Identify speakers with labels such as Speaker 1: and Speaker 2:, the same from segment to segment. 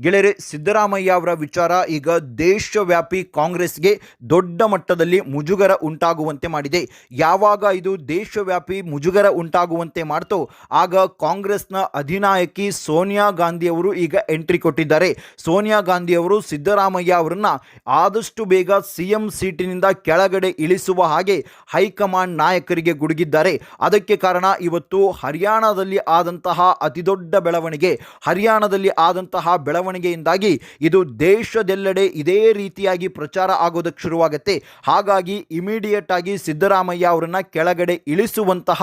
Speaker 1: ಗೆಳೆಯರೆ, ಸಿದ್ದರಾಮಯ್ಯ ಅವರ ವಿಚಾರ ಈಗ ದೇಶವ್ಯಾಪಿ ಕಾಂಗ್ರೆಸ್ಗೆ ದೊಡ್ಡ ಮಟ್ಟದಲ್ಲಿ ಮುಜುಗರ ಉಂಟಾಗುವಂತೆ ಮಾಡಿದೆ. ಯಾವಾಗ ಇದು ದೇಶವ್ಯಾಪಿ ಮುಜುಗರ ಉಂಟಾಗುವಂತೆ ಮಾಡ್ತೋ, ಆಗ ಕಾಂಗ್ರೆಸ್ನ ಅಧಿನಾಯಕಿ ಸೋನಿಯಾ ಗಾಂಧಿ ಅವರು ಈಗ ಎಂಟ್ರಿ ಕೊಟ್ಟಿದ್ದಾರೆ. ಸೋನಿಯಾ ಗಾಂಧಿ ಅವರು ಸಿದ್ದರಾಮಯ್ಯ ಅವರನ್ನ ಆದಷ್ಟು ಬೇಗ ಸಿಎಂ ಸೀಟಿನಿಂದ ಕೆಳಗಡೆ ಇಳಿಸುವ ಹಾಗೆ ಹೈಕಮಾಂಡ್ ನಾಯಕರಿಗೆ ಗುಡುಗಿದ್ದಾರೆ. ಅದಕ್ಕೆ ಕಾರಣ ಇವತ್ತು ಹರಿಯಾಣದಲ್ಲಿ ಆದಂತಹ ಅತಿದೊಡ್ಡ ಬೆಳವಣಿಗೆ, ಹರಿಯಾಣದಲ್ಲಿ ಆದಂತಹ ಬೆಳವಣಿಗೆಯಿಂದಾಗಿ ಇದು ದೇಶದೆಲ್ಲೆಡೆ ಇದೇ ರೀತಿಯಾಗಿ ಪ್ರಚಾರ ಆಗೋದಕ್ಕೆ ಶುರುವಾಗುತ್ತೆ. ಹಾಗಾಗಿ ಇಮಿಡಿಯೇಟ್ ಆಗಿ ಸಿದ್ದರಾಮಯ್ಯ ಅವರನ್ನ ಕೆಳಗಡೆ ಇಳಿಸುವಂತಹ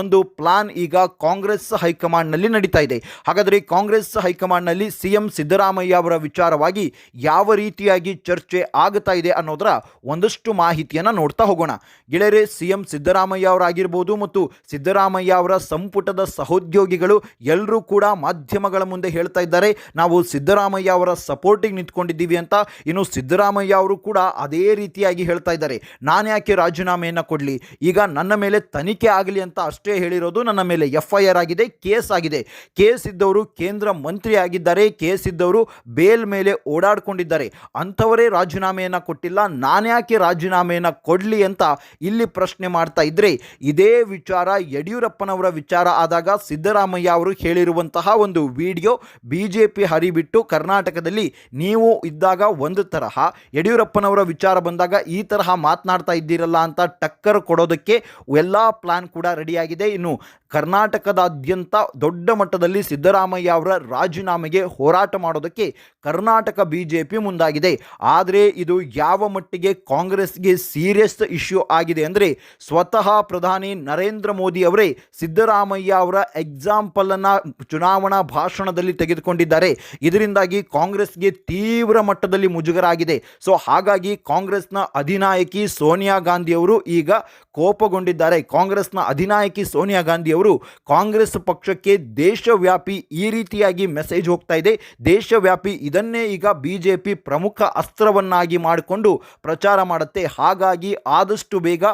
Speaker 1: ಒಂದು ಪ್ಲಾನ್ ಈಗ ಕಾಂಗ್ರೆಸ್ ಹೈಕಮಾಂಡ್ನಲ್ಲಿ ನಡೀತಾ ಇದೆ. ಹಾಗಾದರೆ ಕಾಂಗ್ರೆಸ್ ಹೈಕಮಾಂಡ್ನಲ್ಲಿ ನಲ್ಲಿ ಸಿಎಂ ಸಿದ್ದರಾಮಯ್ಯ ಅವರ ವಿಚಾರವಾಗಿ ಯಾವ ರೀತಿಯಾಗಿ ಚರ್ಚೆ ಆಗ್ತಾ ಇದೆ ಅನ್ನೋದರ ಒಂದಷ್ಟು ಮಾಹಿತಿಯನ್ನು ನೋಡ್ತಾ ಹೋಗೋಣ. ಗೆಳೆಯರೆ, ಸಿಎಂ ಸಿದ್ದರಾಮಯ್ಯ ಅವರಾಗಿರ್ಬೋದು ಮತ್ತು ಸಿದ್ದರಾಮಯ್ಯ ಅವರ ಸಂಪುಟದ ಸಹೋದ್ಯೋಗಿಗಳು ಎಲ್ಲರೂ ಕೂಡ ಮಾಧ್ಯಮಗಳ ಮುಂದೆ ಹೇಳ್ತಾ ಇದ್ದಾರೆ. ನಾವು ಸಿದ್ದರಾಮಯ್ಯ ಅವರ ಸಪೋರ್ಟಿಗೆ ನಿಂತ್ಕೊಂಡಿದ್ದೀವಿ ಅಂತ ಇನ್ನು ಸಿದ್ದರಾಮಯ್ಯ ಅವರು ಕೂಡ ಅದೇ ರೀತಿಯಾಗಿ ಹೇಳ್ತಾ ಇದ್ದಾರೆ. ನಾನು ಯಾಕೆ ರಾಜೀನಾಮೆಯನ್ನು ಕೊಡಲಿ? ಈಗ ನನ್ನ ಮೇಲೆ ತನಿಖೆ ಆಗಲಿ ಅಂತ ಅಷ್ಟೇ ಹೇಳಿರೋದು ನನ್ನ ಮೇಲೆ ಎಫ್ ಆಗಿದೆ, ಕೇಸ್ ಆಗಿದೆ. ಕೇಸ್ ಇದ್ದವರು ಕೇಂದ್ರ ಮಂತ್ರಿ ಆಗಿದ್ದಾರೆ, ಕೇಸ್ ಇದ್ದವರು ಬೇಲ್ ಮೇಲೆ ಓಡಾಡ್ಕೊಂಡಿದ್ದಾರೆ. ಅಂಥವರೇ ರಾಜೀನಾಮೆಯನ್ನು ಕೊಟ್ಟಿಲ್ಲ ನಾನ್ಯಾಕೆ ರಾಜೀನಾಮೆಯನ್ನು ಕೊಡಲಿ ಅಂತ ಇಲ್ಲಿ ಪ್ರಶ್ನೆ ಮಾಡ್ತಾ ಇದ್ದರೆ ಇದೇ ವಿಚಾರ ಯಡಿಯೂರಪ್ಪನವರ ವಿಚಾರ ಆದಾಗ ಸಿದ್ದರಾಮಯ್ಯ ಅವರು ಹೇಳಿರುವಂತಹ ಒಂದು ವಿಡಿಯೋ ಬಿ ಜೆ ಹರಿಬಿಟ್ಟು ಕರ್ನಾಟಕದಲ್ಲಿ ನೀವು ಇದ್ದಾಗ ಒಂದು ತರಹ, ಯಡಿಯೂರಪ್ಪನವರ ವಿಚಾರ ಬಂದಾಗ ಈ ತರಹ ಮಾತನಾಡ್ತಾ ಇದ್ದೀರಲ್ಲ ಅಂತ ಟಕ್ಕರ್ ಕೊಡೋದಕ್ಕೆ ಎಲ್ಲ ಪ್ಲಾನ್ ಕೂಡ ರೆಡಿಯಾಗಿದೆ. ಇನ್ನು ಕರ್ನಾಟಕದಾದ್ಯಂತ ದೊಡ್ಡ ಮಟ್ಟದಲ್ಲಿ ಸಿದ್ದರಾಮಯ್ಯ ಅವರ ರಾಜೀನಾಮೆಗೆ ಹೋರಾಟ ಮಾಡೋದಕ್ಕೆ ಕರ್ನಾಟಕ ಬಿ ಜೆ ಮುಂದಾಗಿದೆ. ಆದರೆ ಇದು ಯಾವ ಮಟ್ಟಿಗೆ ಕಾಂಗ್ರೆಸ್ಗೆ ಸೀರಿಯಸ್ ಇಶ್ಯೂ ಆಗಿದೆ ಅಂದರೆ ಸ್ವತಃ ಪ್ರಧಾನಿ ನರೇಂದ್ರ ಮೋದಿ ಅವರೇ ಸಿದ್ದರಾಮಯ್ಯ ಅವರ ಎಕ್ಸಾಂಪಲನ್ನು ಚುನಾವಣಾ ಭಾಷಣದಲ್ಲಿ ತೆಗೆದುಕೊಂಡಿದ್ದಾರೆ. ಇದರಿಂದಾಗಿ ಕಾಂಗ್ರೆಸ್ಗೆ ತೀವ್ರ ಮಟ್ಟದಲ್ಲಿ ಮುಜುಗರ ಆಗಿದೆ ಸೊ, ಹಾಗಾಗಿ ಕಾಂಗ್ರೆಸ್ನ ಅಧಿನಾಯಕಿ ಸೋನಿಯಾ ಗಾಂಧಿಯವರು ಈಗ ಕೋಪಗೊಂಡಿದ್ದಾರೆ. ಕಾಂಗ್ರೆಸ್ನ ಅಧಿನಾಯಕಿ ಸೋನಿಯಾ ಗಾಂಧಿ ಅವರು ಕಾಂಗ್ರೆಸ್ ಪಕ್ಷಕ್ಕೆ ದೇಶವ್ಯಾಪಿ ಈ ರೀತಿಯಾಗಿ ಮೆಸೇಜ್ ಹೋಗ್ತಾ ಇದೆ. ದೇಶವ್ಯಾಪಿ ಇದನ್ನೇ ಈಗ ಬಿ ಜೆ ಪ್ರಮುಖ ಅಸ್ತ್ರವನ್ನಾಗಿ ಮಾಡಿಕೊಂಡು ಪ್ರಚಾರ ಮಾಡುತ್ತೆ. ಹಾಗಾಗಿ ಆದಷ್ಟು ಬೇಗ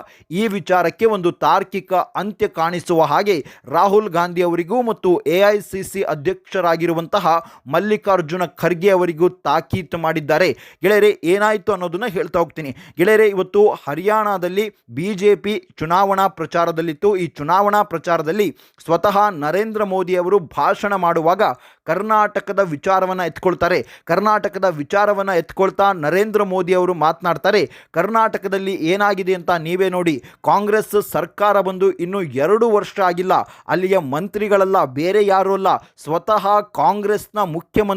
Speaker 1: ಈ ವಿಚಾರಕ್ಕೆ ಒಂದು ತಾರ್ಕಿಕ ಅಂತ್ಯ ಕಾಣಿಸುವ ಹಾಗೆ ರಾಹುಲ್ ಗಾಂಧಿ ಅವರಿಗೂ ಮತ್ತು ಎ ಐ ಸಿ ಸಿ ಅಧ್ಯಕ್ಷರಾಗಿರುವಂತಹ ಮಲ್ಲಿಕಾರ್ಜುನ ಖರ್ಗೆ ಅವರಿಗೂ ತಾಕೀತು ಮಾಡಿದ್ದಾರೆ. ಗೆಳೆಯರೆ, ಏನಾಯಿತು ಅನ್ನೋದನ್ನ ಹೇಳ್ತಾ ಹೋಗ್ತೀನಿ. ಗೆಳೆಯರೆ, ಇವತ್ತು ಹರಿಯಾಣದಲ್ಲಿ ಬಿ ಜೆ ಪಿ ಚುನಾವಣಾ ಪ್ರಚಾರದಲ್ಲಿತ್ತು. ಈ ಚುನಾವಣಾ ಪ್ರಚಾರದಲ್ಲಿ ಸ್ವತಃ ನರೇಂದ್ರ ಮೋದಿ ಅವರು ಭಾಷಣ ಮಾಡುವಾಗ ಕರ್ನಾಟಕದ ವಿಚಾರವನ್ನು ಎತ್ಕೊಳ್ತಾರೆ. ಕರ್ನಾಟಕದ ವಿಚಾರವನ್ನು ಎತ್ಕೊಳ್ತಾ ನರೇಂದ್ರ ಮೋದಿ ಅವರು ಮಾತನಾಡ್ತಾರೆ. ಕರ್ನಾಟಕದಲ್ಲಿ ಏನಾಗಿದೆ ಅಂತ ನೀವೇ ನೋಡಿ. ಕಾಂಗ್ರೆಸ್ ಸರ್ಕಾರ ಬಂದು ಇನ್ನು ಎರಡು ವರ್ಷ ಆಗಿಲ್ಲ. ಅಲ್ಲಿಯ ಮಂತ್ರಿಗಳಲ್ಲ, ಬೇರೆ ಯಾರೂ ಅಲ್ಲ. ಸ್ವತಃ ಕಾಂಗ್ರೆಸ್ನ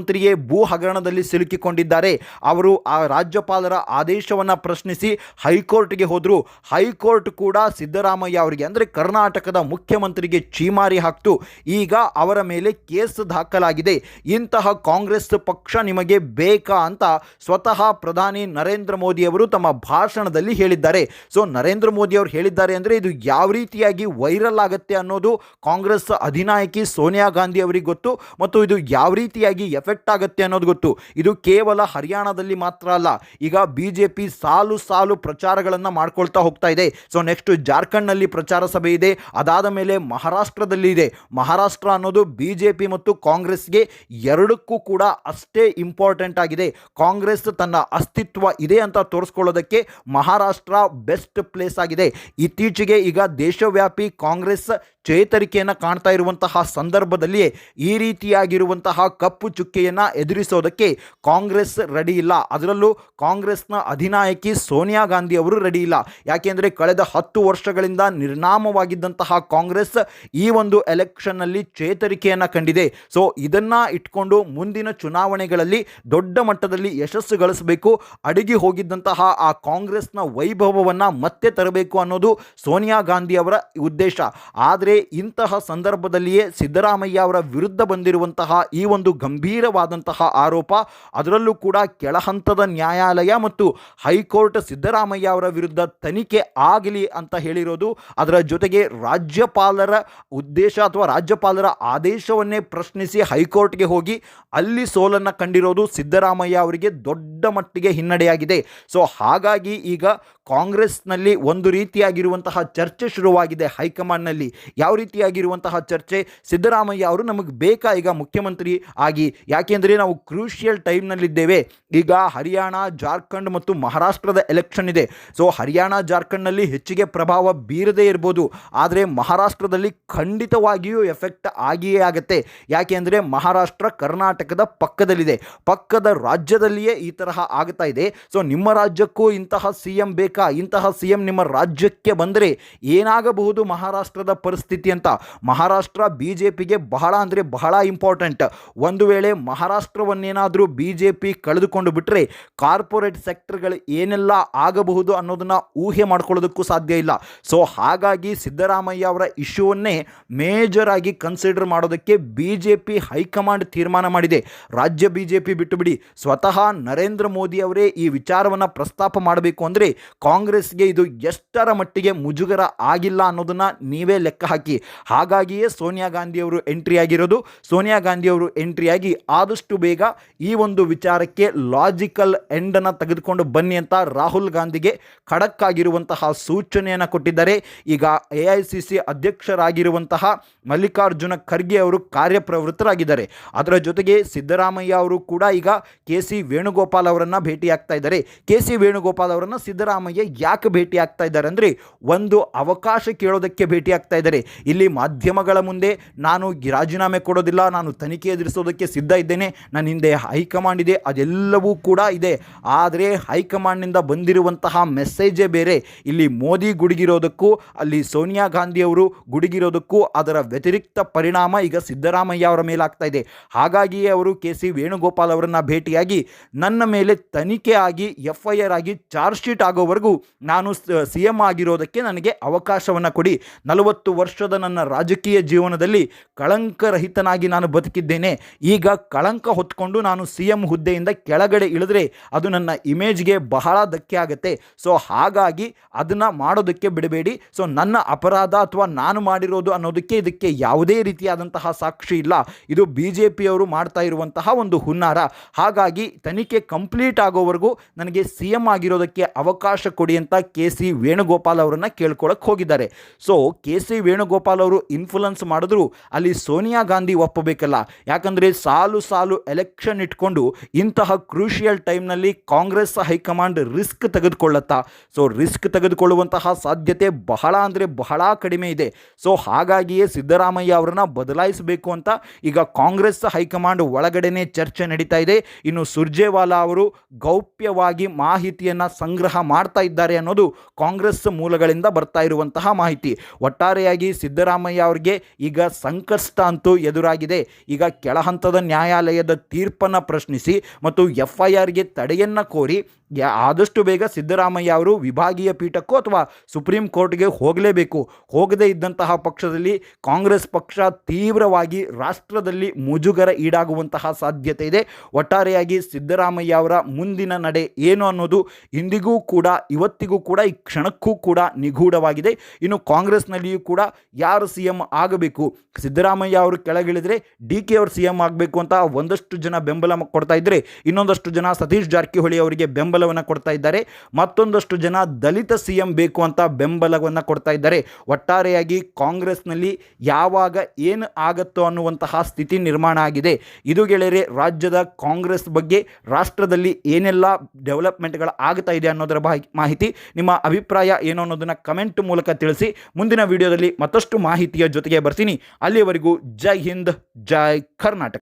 Speaker 1: ಮುಖ್ಯಮಂತ್ರಿಯೇ ಭೂ ಹಗರಣದಲ್ಲಿ ಸಿಲುಕಿಕೊಂಡಿದ್ದಾರೆ. ಅವರು ಆ ರಾಜ್ಯಪಾಲರ ಆದೇಶವನ್ನು ಪ್ರಶ್ನಿಸಿ ಹೈಕೋರ್ಟ್ಗೆ ಹೋದರು. ಹೈಕೋರ್ಟ್ ಕೂಡ ಸಿದ್ದರಾಮಯ್ಯ ಅವರಿಗೆ, ಅಂದರೆ ಕರ್ನಾಟಕದ ಮುಖ್ಯಮಂತ್ರಿಗೆ ಚೀಮಾರಿ ಹಾಕ್ತು. ಈಗ ಅವರ ಮೇಲೆ ಕೇಸ್ ದಾಖಲಾಗಿದೆ. ಇಂತಹ ಕಾಂಗ್ರೆಸ್ ಪಕ್ಷ ನಿಮಗೆ ಬೇಕಾ ಅಂತ ಸ್ವತಃ ಪ್ರಧಾನಿ ನರೇಂದ್ರ ಮೋದಿ ಅವರು ತಮ್ಮ ಭಾಷಣದಲ್ಲಿ ಹೇಳಿದ್ದಾರೆ. ಸೊ, ನರೇಂದ್ರ ಮೋದಿ ಅವರು ಹೇಳಿದ್ದಾರೆ ಅಂದರೆ ಇದು ಯಾವ ರೀತಿಯಾಗಿ ವೈರಲ್ ಆಗುತ್ತೆ ಅನ್ನೋದು ಕಾಂಗ್ರೆಸ್ ಅಧಿನಾಯಕಿ ಸೋನಿಯಾ ಗಾಂಧಿ ಅವರಿಗೆ ಗೊತ್ತು. ಮತ್ತು ಇದು ಯಾವ ರೀತಿಯಾಗಿ ಎಫೆಕ್ಟ್ ಆಗುತ್ತೆ ಅನ್ನೋದು ಗೊತ್ತು. ಇದು ಕೇವಲ ಹರಿಯಾಣದಲ್ಲಿ ಮಾತ್ರ ಅಲ್ಲ. ಈಗ ಬಿ ಜೆ ಪಿ ಸಾಲು ಸಾಲು ಪ್ರಚಾರಗಳನ್ನು ಮಾಡ್ಕೊಳ್ತಾ ಹೋಗ್ತಾ ಇದೆ. ಸೊ ನೆಕ್ಸ್ಟ್ ಜಾರ್ಖಂಡ್ನಲ್ಲಿ ಪ್ರಚಾರ ಸಭೆ ಇದೆ. ಅದಾದ ಮೇಲೆ ಮಹಾರಾಷ್ಟ್ರದಲ್ಲಿ ಇದೆ. ಮಹಾರಾಷ್ಟ್ರ ಅನ್ನೋದು ಬಿ ಜೆ ಪಿ ಮತ್ತು ಕಾಂಗ್ರೆಸ್ಗೆ ಎರಡಕ್ಕೂ ಕೂಡ ಅಷ್ಟೇ ಇಂಪಾರ್ಟೆಂಟ್ ಆಗಿದೆ. ಕಾಂಗ್ರೆಸ್ ತನ್ನ ಅಸ್ತಿತ್ವ ಇದೆ ಅಂತ ತೋರಿಸ್ಕೊಳ್ಳೋದಕ್ಕೆ ಮಹಾರಾಷ್ಟ್ರ ಬೆಸ್ಟ್ ಪ್ಲೇಸ್ ಆಗಿದೆ. ಇತ್ತೀಚೆಗೆ ಈಗ ದೇಶವ್ಯಾಪಿ ಕಾಂಗ್ರೆಸ್ ಚೇತರಿಕೆಯನ್ನು ಕಾಣ್ತಾ ಇರುವಂತಹ ಸಂದರ್ಭದಲ್ಲಿಯೇ ಈ ರೀತಿಯಾಗಿರುವಂತಹ ಕಪ್ಪು ಚುಕ್ಕೆಯನ್ನು ಎದುರಿಸೋದಕ್ಕೆ ಕಾಂಗ್ರೆಸ್ ರೆಡಿ ಇಲ್ಲ. ಅದರಲ್ಲೂ ಕಾಂಗ್ರೆಸ್ನ ಅಧಿನಾಯಕಿ ಸೋನಿಯಾ ಗಾಂಧಿ ಅವರು ರೆಡಿ ಇಲ್ಲ. ಯಾಕೆಂದರೆ ಕಳೆದ ಹತ್ತು ವರ್ಷಗಳಿಂದ ನಿರ್ನಾಮವಾಗಿದ್ದಂತಹ ಕಾಂಗ್ರೆಸ್ ಈ ಒಂದು ಎಲೆಕ್ಷನ್ನಲ್ಲಿ ಚೇತರಿಕೆಯನ್ನು ಕಂಡಿದೆ. ಸೊ, ಇದನ್ನು ಇಟ್ಕೊಂಡು ಮುಂದಿನ ಚುನಾವಣೆಗಳಲ್ಲಿ ದೊಡ್ಡ ಮಟ್ಟದಲ್ಲಿ ಯಶಸ್ಸು ಗಳಿಸಬೇಕು. ಅಡಗಿ ಹೋಗಿದ್ದಂತಹ ಆ ಕಾಂಗ್ರೆಸ್ನ ವೈಭವವನ್ನು ಮತ್ತೆ ತರಬೇಕು ಅನ್ನೋದು ಸೋನಿಯಾ ಗಾಂಧಿ ಅವರ ಉದ್ದೇಶ. ಆದರೆ ಇಂತಹ ಸಂದರ್ಭದಲ್ಲಿಯೇ ಸಿದ್ದರಾಮಯ್ಯ ಅವರ ವಿರುದ್ಧ ಬಂದಿರುವಂತಹ ಈ ಒಂದು ಗಂಭೀರವಾದಂತಹ ಆರೋಪ, ಅದರಲ್ಲೂ ಕೂಡ ಕೆಳಹಂತದ ನ್ಯಾಯಾಲಯ ಮತ್ತು ಹೈಕೋರ್ಟ್ ಸಿದ್ದರಾಮಯ್ಯ ಅವರ ವಿರುದ್ಧ ತನಿಖೆ ಆಗಲಿ ಅಂತ ಹೇಳಿರೋದು, ಅದರ ಜೊತೆಗೆ ರಾಜ್ಯಪಾಲರ ಉದ್ದೇಶ ಅಥವಾ ರಾಜ್ಯಪಾಲರ ಆದೇಶವನ್ನೇ ಪ್ರಶ್ನಿಸಿ ಹೈಕೋರ್ಟ್ಗೆ ಹೋಗಿ ಅಲ್ಲಿ ಸೋಲನ್ನು ಕಂಡಿರೋದು ಸಿದ್ದರಾಮಯ್ಯ ಅವರಿಗೆ ದೊಡ್ಡ ಮಟ್ಟಿಗೆ ಹಿನ್ನಡೆಯಾಗಿದೆ. ಸೊ, ಹಾಗಾಗಿ ಈಗ ಕಾಂಗ್ರೆಸ್ನಲ್ಲಿ ಒಂದು ರೀತಿಯಾಗಿರುವಂತಹ ಚರ್ಚೆ ಶುರುವಾಗಿದೆ ಹೈಕಮಾಂಡ್ನಲ್ಲಿ. ಯಾವ ರೀತಿಯಾಗಿರುವಂತಹ ಚರ್ಚೆ? ಸಿದ್ದರಾಮಯ್ಯ ಅವರು ನಮಗೆ ಬೇಕಾ? ಈಗ ಮುಖ್ಯಮಂತ್ರಿ ಆಗಿ. ಯಾಕೆಂದರೆ ನಾವು ಕ್ರೂಷಿಯಲ್ ಟೈಮ್ನಲ್ಲಿದ್ದೇವೆ. ಈಗ ಹರಿಯಾಣ, ಜಾರ್ಖಂಡ್ ಮತ್ತು ಮಹಾರಾಷ್ಟ್ರದ ಎಲೆಕ್ಷನ್ ಇದೆ. ಸೊ, ಹರಿಯಾಣ, ಜಾರ್ಖಂಡ್ನಲ್ಲಿ ಹೆಚ್ಚಿಗೆ ಪ್ರಭಾವ ಬೀರದೇ ಇರ್ಬೋದು. ಆದರೆ ಮಹಾರಾಷ್ಟ್ರದಲ್ಲಿ ಖಂಡಿತವಾಗಿಯೂ ಎಫೆಕ್ಟ್ ಆಗಿಯೇ ಆಗುತ್ತೆ. ಯಾಕೆಂದರೆ ಮಹಾರಾಷ್ಟ್ರ ಕರ್ನಾಟಕದ ಪಕ್ಕದಲ್ಲಿದೆ. ಪಕ್ಕದ ರಾಜ್ಯದಲ್ಲಿಯೇ ಈ ತರಹ ಆಗ್ತಾ ಇದೆ. ಸೊ, ನಿಮ್ಮ ರಾಜ್ಯಕ್ಕೂ ಇಂತಹ ಸಿ ಎಂ ಬೇಕಾ? ಇಂತಹ ಸಿ ನಿಮ್ಮ ರಾಜ್ಯಕ್ಕೆ ಬಂದರೆ ಏನಾಗಬಹುದು ಮಹಾರಾಷ್ಟ್ರದ ಪರಿಸ್ಥಿತಿ ಅಂತ? ಮಹಾರಾಷ್ಟ್ರ ಬಿ ಜೆ ಪಿಗೆ ಬಹಳ ಅಂದರೆ ಬಹಳ ಇಂಪಾರ್ಟೆಂಟ್ ಒಂದು ವೇಳೆ ಮಹಾರಾಷ್ಟ್ರವನ್ನೇನಾದರೂ ಬಿ ಜೆ ಪಿ ಕಳೆದುಕೊಂಡು ಬಿಟ್ಟರೆ ಕಾರ್ಪೊರೇಟ್ ಸೆಕ್ಟರ್ಗಳು ಏನೆಲ್ಲ ಆಗಬಹುದು ಅನ್ನೋದನ್ನು ಊಹೆ ಮಾಡ್ಕೊಳ್ಳೋದಕ್ಕೂ ಸಾಧ್ಯ ಇಲ್ಲ. ಸೊ ಹಾಗಾಗಿ ಸಿದ್ದರಾಮಯ್ಯ ಅವರ ಇಶ್ಯೂವನ್ನೇ ಮೇಜರ್ ಆಗಿ ಕನ್ಸಿಡರ್ ಮಾಡೋದಕ್ಕೆ B J P high command ತೀರ್ಮಾನ ಮಾಡಿದೆ. ರಾಜ್ಯ ಬಿ ಜೆ ಪಿ ಬಿಟ್ಟು ಬಿಡಿ. ಸ್ವತಃ ನರೇಂದ್ರ ಮೋದಿ ಅವರೇ ಈ ವಿಚಾರವನ್ನು ಪ್ರಸ್ತಾಪ ಮಾಡಬೇಕು ಅಂದರೆ ಕಾಂಗ್ರೆಸ್ಗೆ ಇದು ಎಷ್ಟರ ಮಟ್ಟಿಗೆ ಮುಜುಗರ ಆಗಿಲ್ಲ ಅನ್ನೋದನ್ನು ನೀವೇ ಲೆಕ್ಕ ಹಾಕಿ. ಹಾಗಾಗಿಯೇ ಸೋನಿಯಾ ಗಾಂಧಿಯವರು ಎಂಟ್ರಿ ಆಗಿರೋದು. ಸೋನಿಯಾ ಗಾಂಧಿಯವರು ಎಂಟ್ರಿಯಾಗಿ ಆದಷ್ಟು ಬೇಗ ಈ ಒಂದು ವಿಚಾರಕ್ಕೆ ಲಾಜಿಕಲ್ ಎಂಡನ್ನು ತೆಗೆದುಕೊಂಡು ಬನ್ನಿ ಅಂತ ರಾಹುಲ್ ಗಾಂಧಿಗೆ ಖಡಕ್ ಆಗಿರುವಂತಹ ಸೂಚನೆಯನ್ನು ಕೊಟ್ಟಿದ್ದಾರೆ. ಈಗ ಎ ಐ ಸಿ ಸಿ ಅಧ್ಯಕ್ಷರಾಗಿರುವಂತಹ ಮಲ್ಲಿಕಾರ್ಜುನ ಖರ್ಗೆ ಅವರು ಕಾರ್ಯಪ್ರವೃತ್ತರಾಗಿದ್ದಾರೆ. ಅದರ ಜೊತೆಗೆ ಸಿದ್ದರಾಮಯ್ಯ ಅವರು ಕೂಡ ಈಗ ಕೆ ಸಿ ವೇಣುಗೋಪಾಲ್ ಅವರನ್ನು ಭೇಟಿಯಾಗ್ತಾ ಇದ್ದಾರೆ. ಕೆ ಸಿ ವೇಣುಗೋಪಾಲ್ ಅವರನ್ನು ಸಿದ್ದರಾಮಯ್ಯ ಯಾಕೆ ಭೇಟಿ ಆಗ್ತಾ ಇದ್ದಾರೆ ಅಂದರೆ ಒಂದು ಅವಕಾಶ ಕೇಳೋದಕ್ಕೆ ಭೇಟಿ ಆಗ್ತಾ ಇದ್ದಾರೆ. ಇಲ್ಲಿ ಮಾಧ್ಯಮಗಳ ಮುಂದೆ ನಾನು ರಾಜೀನಾಮೆ ಕೊಡೋದಿಲ್ಲ, ನಾನು ತನಿಖೆ ಎದುರಿಸೋದಕ್ಕೆ ಸಿದ್ಧ ಇದ್ದೇನೆ, ನನ್ನ ಹಿಂದೆ ಹೈಕಮಾಂಡ್ ಇದೆ, ಅದೆಲ್ಲವೂ ಕೂಡ ಇದೆ. ಆದರೆ ಹೈಕಮಾಂಡ್ನಿಂದ ಬಂದಿರುವಂತಹ ಮೆಸೇಜೇ ಬೇರೆ. ಇಲ್ಲಿ ಮೋದಿ ಗುಡುಗಿರೋದಕ್ಕೂ, ಅಲ್ಲಿ ಸೋನಿಯಾ ಗಾಂಧಿಯವರು ಗುಡುಗಿರೋದಕ್ಕೂ ಅದರ ವ್ಯತಿರಿಕ್ತ ಪರಿಣಾಮ ಈಗ ಸಿದ್ದರಾಮಯ್ಯ ಅವರ ಮೇಲಾಗ್ತಾ ಇದೆ. ಹಾಗಾಗಿಯೇ ಅವರು ಕೆ ಸಿ ವೇಣುಗೋಪಾಲ್ ಅವರನ್ನು ಭೇಟಿಯಾಗಿ ನನ್ನ ಮೇಲೆ ತನಿಖೆ ಆಗಿ, ಎಫ್ ಐ ಆರ್ ಆಗಿ ಚಾರ್ಜ್ ಶೀಟ್ ಆಗೋವರೆಗೂ ನಾನು ಸಿ ಎಂ ಆಗಿರೋದಕ್ಕೆ ನನಗೆ ಅವಕಾಶವನ್ನು ಕೊಡಿ. ನಲವತ್ತು ವರ್ಷದ ನನ್ನ ರಾಜಕೀಯ ಜೀವನದಲ್ಲಿ ಕಳಂಕರಹಿತನಾಗಿ ನಾನು ಬದುಕಿದ್ದೇನೆ. ಈಗ ಕಳಂಕ ಹೊತ್ಕೊಂಡು ನಾನು ಸಿ ಎಂ ಹುದ್ದೆಯಿಂದ ಕೆಳಗಡೆ ಇಳಿದ್ರೆ ಅದು ನನ್ನ ಇಮೇಜ್ಗೆ ಬಹಳ ಧಕ್ಕೆ ಆಗುತ್ತೆ. ಸೊ ಹಾಗಾಗಿ ಅದನ್ನು ಮಾಡೋದಕ್ಕೆ ಬಿಡಬೇಡಿ. ಸೊ ನನ್ನ ಅಪರಾಧ ಅಥವಾ ನಾನು ಮಾಡಿರೋದು ಅನ್ನೋದಕ್ಕೆ ಇದಕ್ಕೆ ಯಾವುದೇ ರೀತಿಯಾದಂತಹ ಸಾಕ್ಷಿ ಇಲ್ಲ. ಇದು ಬಿ ಜೆ ಪಿಯವರು ಮಾಡ್ತಾ ಇರುವಂತಹ ಒಂದು ಹುನ್ನಾರ. ಹಾಗಾಗಿ ತನಿಖೆ ಕಂಪ್ಲೀಟ್ ಆಗೋವರೆಗೂ ನನಗೆ ಸಿ ಎಂ ಆಗಿರೋದಕ್ಕೆ ಅವಕಾಶ ಕೊಡಿ ಅಂತ ಕೆ ಸಿ ವೇಣುಗೋಪಾಲ್ ಅವರನ್ನು ಕೇಳ್ಕೊಳಕ್ಕೆ ಹೋಗಿದ್ದಾರೆ. ಸೊ ಕೆ ಸಿ ವೇಣುಗೋಪಾಲ್ ಅವರು ಇನ್ಫ್ಲುಯೆನ್ಸ್ ಮಾಡಿದ್ರು, ಅಲ್ಲಿ ಸೋನಿಯಾ ಗಾಂಧಿ ಒಪ್ಪಬೇಕಲ್ಲ. ಯಾಕಂದರೆ ಸಾಲು ಸಾಲು ಎಲೆಕ್ಷನ್ ಇಟ್ಕೊಂಡು ಇಂತಹ ಕ್ರೂಷಿಯಲ್ ಟೈಮ್ನಲ್ಲಿ ಕಾಂಗ್ರೆಸ್ ಹೈಕಮಾಂಡ್ ರಿಸ್ಕ್ ತೆಗೆದುಕೊಳ್ಳುತ್ತಾ. ಸೊ ರಿಸ್ಕ್ ತೆಗೆದುಕೊಳ್ಳುವಂತಹ ಸಾಧ್ಯತೆ ಬಹಳ ಅಂದರೆ ಬಹಳ ಕಡಿಮೆ ಇದೆ. ಸೊ ಹಾಗಾಗಿಯೇ ಸಿದ್ದರಾಮಯ್ಯ ಅವರನ್ನು ಬದಲಾಯಿಸಬೇಕು ಅಂತ ಈಗ ಕಾಂಗ್ರೆಸ್ ಹೈಕಮಾಂಡ್ ಒಳಗಡೆನೆ ಚರ್ಚೆ ನಡೀತಾ ಇದೆ. ಇನ್ನು ಸುರ್ಜೇವಾಲಾ ಅವರು ಗೌಪ್ಯವಾಗಿ ಮಾಹಿತಿಯನ್ನು ಸಂಗ್ರಹ ಮಾಡ್ತಾ ಇದ್ದಾರೆ ಅನ್ನೋದು ಕಾಂಗ್ರೆಸ್ ಮೂಲಗಳಿಂದ ಬರ್ತಾ ಇರುವಂತಹ ಮಾಹಿತಿ. ಒಟ್ಟಾರೆಯಾಗಿ ಸಿದ್ದರಾಮಯ್ಯ ಅವರಿಗೆ ಈಗ ಸಂಕಷ್ಟ ಅಂತೂ ಎದುರಾಗಿದೆ. ಈಗ ಕೆಳಹಂತದ ನ್ಯಾಯಾಲಯದ ತೀರ್ಪನ್ನು ಪ್ರಶ್ನಿಸಿ ಮತ್ತು ಎಫ್ ಐ ಆರ್ಗೆ ತಡೆಯನ್ನು ಕೋರಿ ಯಾ- ಆದಷ್ಟು ಬೇಗ ಸಿದ್ದರಾಮಯ್ಯ ಅವರು ವಿಭಾಗೀಯ ಪೀಠಕ್ಕೂ ಅಥವಾ ಸುಪ್ರೀಂ ಕೋರ್ಟ್ಗೆ ಹೋಗಲೇಬೇಕು. ಹೋಗದೇ ಇದ್ದಂತಹ ಪಕ್ಷದಲ್ಲಿ ಕಾಂಗ್ರೆಸ್ ಪಕ್ಷ ತೀವ್ರವಾಗಿ ರಾಷ್ಟ್ರದಲ್ಲಿ ಮುಜುಗರ ಈಡಾಗುವಂತಹ ಸಾಧ್ಯತೆ ಇದೆ. ಒಟ್ಟಾರೆಯಾಗಿ ಸಿದ್ದರಾಮಯ್ಯ ಅವರ ಮುಂದಿನ ನಡೆ ಏನು ಅನ್ನೋದು ಇಂದಿಗೂ ಕೂಡ, ಇವತ್ತಿಗೂ ಕೂಡ, ಈ ಕ್ಷಣಕ್ಕೂ ಕೂಡ ನಿಗೂಢವಾಗಿದೆ. ಇನ್ನು ಕಾಂಗ್ರೆಸ್ನಲ್ಲಿಯೂ ಕೂಡ ಯಾರು ಸಿ ಎಂ ಆಗಬೇಕು? ಸಿದ್ದರಾಮಯ್ಯ ಅವರು ಕೆಳಗಿಳಿದರೆ ಡಿ ಕೆ ಅವರು ಸಿ ಎಂ ಆಗಬೇಕು ಅಂತ ಒಂದಷ್ಟು ಜನ ಬೆಂಬಲ ಕೊಡ್ತಾ ಇದ್ದರೆ ಇನ್ನೊಂದಷ್ಟು ಜನ ಸತೀಶ್ ಜಾರಕಿಹೊಳಿ ಅವರಿಗೆ ಬೆಂಬಲವನ್ನು ಕೊಡ್ತಾ ಇದ್ದಾರೆ. ಮತ್ತೊಂದಷ್ಟು ಜನ ದಲಿತ ಸಿ ಎಂ ಬೇಕು ಅಂತ ಬೆಂಬಲವನ್ನು ಕೊಡ್ತಾ ಇದ್ದಾರೆ. ಒಟ್ಟಾರೆಯಾಗಿ ಕಾಂಗ್ರೆಸ್ನಲ್ಲಿ ಯಾವಾಗ ಏನು ಆಗುತ್ತೋ ಅನ್ನುವಂತಹ ಸ್ಥಿತಿ ನಿರ್ಮಾಣ ಆಗಿದೆ. ಇದು ಗೆಳೆಯರೆ, ರಾಜ್ಯದ ಕಾಂಗ್ರೆಸ್ ಬಗ್ಗೆ ರಾಷ್ಟ್ರದಲ್ಲಿ ಏನೆಲ್ಲ ಡೆವಲಪ್ಮೆಂಟ್ಗಳು ಆಗ್ತಾ ಇದೆ ಅನ್ನೋದರ ಮಾಹಿತಿ, ನಿಮ್ಮ ಅಭಿಪ್ರಾಯ ಏನು ಅನ್ನೋದನ್ನು ಕಮೆಂಟ್ ಮೂಲಕ ತಿಳಿಸಿ. ಮುಂದಿನ ವಿಡಿಯೋದಲ್ಲಿ ಮತ್ತಷ್ಟು ಮಾಹಿತಿಯ ಜೊತೆಗೆ ಬರ್ತೀನಿ. ಅಲ್ಲಿಯವರೆಗೂ ಜೈ ಹಿಂದ್, ಜೈ ಕರ್ನಾಟಕ.